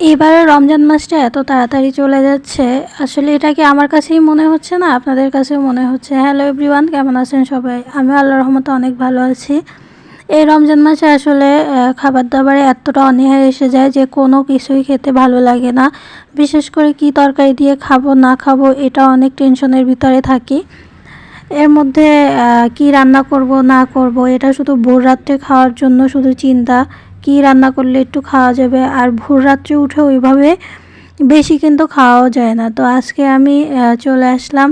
এবারে রমজান মাসটা এত তাড়াতাড়ি চলে যাচ্ছে, আসলে এটা কি আমার কাছেই মনে হচ্ছে না? আপনাদের কাছেও মনে হচ্ছে? হ্যালো এভরিওয়ান কেমন আছেন সবাই? আমি আল্লাহ রহমতে অনেক ভালো আছি। এই রমজান মাসে আসলে খাবার দাবারে এতটা অনীহা এসে যায় যে কোনো কিছুই খেতে ভালো লাগে না। বিশেষ করে কি তরকারি দিয়ে খাব, না খাব, এটা অনেক টেনশনের ভিতরে থাকি। এর মধ্যে কি রান্না করব, না করব, এটা শুধু ভোর রাত্রে খাওয়ার জন্য শুধু চিন্তা। কি রান্না করলে একটু খাওয়া যাবে? আর ভোর রাত্রে উঠে ওইভাবে বেশি কিন্তু খাওয়াও যায় না। তো আজকে আমি চলে আসলাম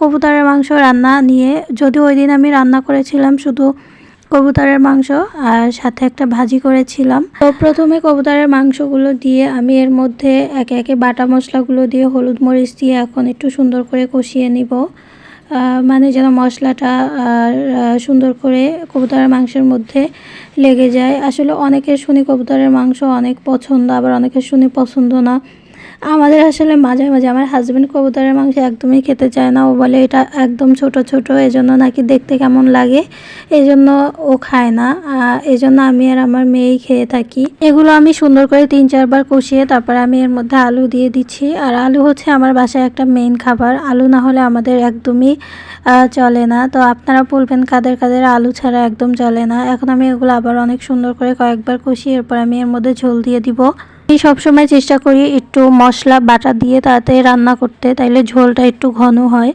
কবুতরের মাংস রান্না নিয়ে। যদিও ওই দিন আমি রান্না করেছিলাম শুধু কবুতরের মাংস আর সাথে একটা ভাজি করেছিলাম। তো প্রথমে কবুতরের মাংসগুলো দিয়ে আমি এর মধ্যে একে একে বাটা মশলাগুলো দিয়ে হলুদ মরিচ দিয়ে এখন একটু সুন্দর করে কষিয়ে নিব। মানে যেন মশলাটা সুন্দর করে কবুতরের মাংসের মধ্যে লেগে যায়। আসলে অনেকের শুনি কবুতরের মাংস অনেক পছন্দ, আবার অনেকের শুনি পছন্দ না। আমাদের আসলে মাঝে মাঝে আমার হাজব্যান্ড কবুতরের মাংস একদমই খেতে চায় না। ও বলে, এটা একদম ছোট ছোট, এজন্য নাকি দেখতে কেমন লাগে? এই জন্য ও খায় না। এই জন্য আমি আর আমার মেয়েই খেয়ে থাকি। এগুলো আমি সুন্দর করে তিন, চারবার কষিয়ে তারপরে আমি এর মধ্যে আলু দিয়ে দিচ্ছি। আর আলু হচ্ছে আমার বাসায় একটা মেইন খাবার। আলু না হলে আমাদের একদমই চলে না। তো আপনারা বলবেন, কাদের কাদের আলু ছাড়া একদম চলে না। এখন আমি এগুলো আবার অনেক সুন্দর করে কয়েকবার কষিয়ে এরপর আমি এর মধ্যে ঝোল দিয়ে দিব। আমি সবসময় চেষ্টা করি একটু মশলা, বাটা দিয়ে তাতে রান্না করতে, তাইলে ঝোলটা একটু ঘন হয়।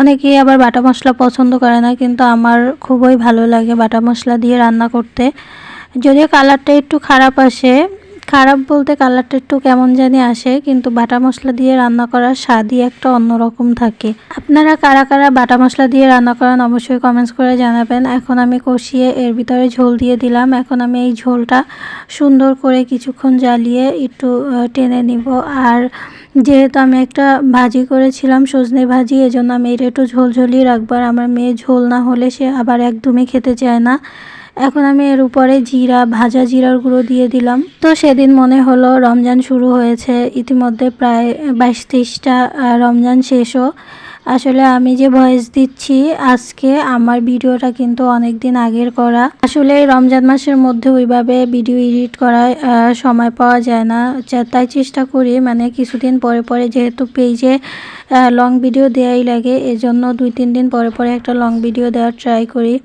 অনেকেই আবার বাটা মশলা পছন্দ করে না, কিন্তু আমার খুবই ভালো লাগে বাটা মশলা দিয়ে রান্না করতে। যদিও কালারটা একটু খারাপ আসে খারাপ বলতে কালারটা একটু কেমন জানি আসে, কিন্তু বাটা মশলা দিয়ে রান্না করার স্বাদই একটা অন্যরকম থাকে। আপনারা কারা কারা বাটা মশলা দিয়ে রান্না করেন অবশ্যই কমেন্টস করে জানাবেন। এখন আমি কষিয়ে এর ভিতরে ঝোল দিয়ে দিলাম। এখন আমি এই ঝোলটা সুন্দর করে কিছুক্ষণ জ্বালিয়ে একটু টেনে নিব। আর যেহেতু আমি একটা ভাজি করেছিলাম, সজনে ভাজি, এজন্য আমি এটা একটু ঝোল ঝোলিয়ে রাখব। আর আমার মেয়ে ঝোল না হলে সে আবার একদমই খেতে চায় না। এখন আমি এর উপরে জিরা, ভাজা জিরার গুঁড়ো দিয়ে দিলাম। তো সেদিন মনে হলো রমজান শুরু হয়েছে, ইতিমধ্যে প্রায় বাইশ তেইশটা রমজান শেষও। আসলে আমি যে ভয়েস দিচ্ছি, আজকে আমার ভিডিওটা কিন্তু অনেক দিন আগের করা। আসলে রমজান মাসের মধ্যে ওইভাবে ভিডিও এডিট করার সময় পাওয়া যায় না। তাই চেষ্টা করি মানে কিছুদিন পরে পরে যেহেতু পেজে লং ভিডিও দেওয়াই লাগে, এজন্য দুই তিন দিন পরে পরে একটা লং ভিডিও দেওয়ার ট্রাই করি।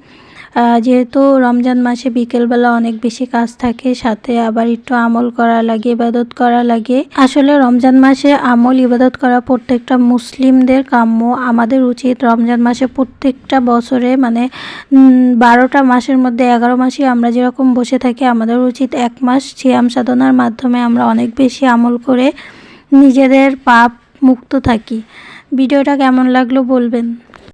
যেহেতু রমজান মাসে বিকেলবেলা অনেক বেশি কাজ থাকে, সাথে আবার একটু আমল করা লাগে, ইবাদত করা লাগে। আসলে রমজান মাসে আমল, ইবাদত করা প্রত্যেকটা মুসলিমদের কাম্য। আমাদের উচিত রমজান মাসে প্রত্যেকটা বছরে মানে বারোটা মাসের মধ্যে এগারো মাসে আমরা যেরকম বসে থাকি, আমাদের উচিত এক মাস সিয়াম সাধনার মাধ্যমে আমরা অনেক বেশি আমল করে নিজেদের পাপ মুক্ত থাকি। ভিডিওটা কেমন লাগল বলবেন?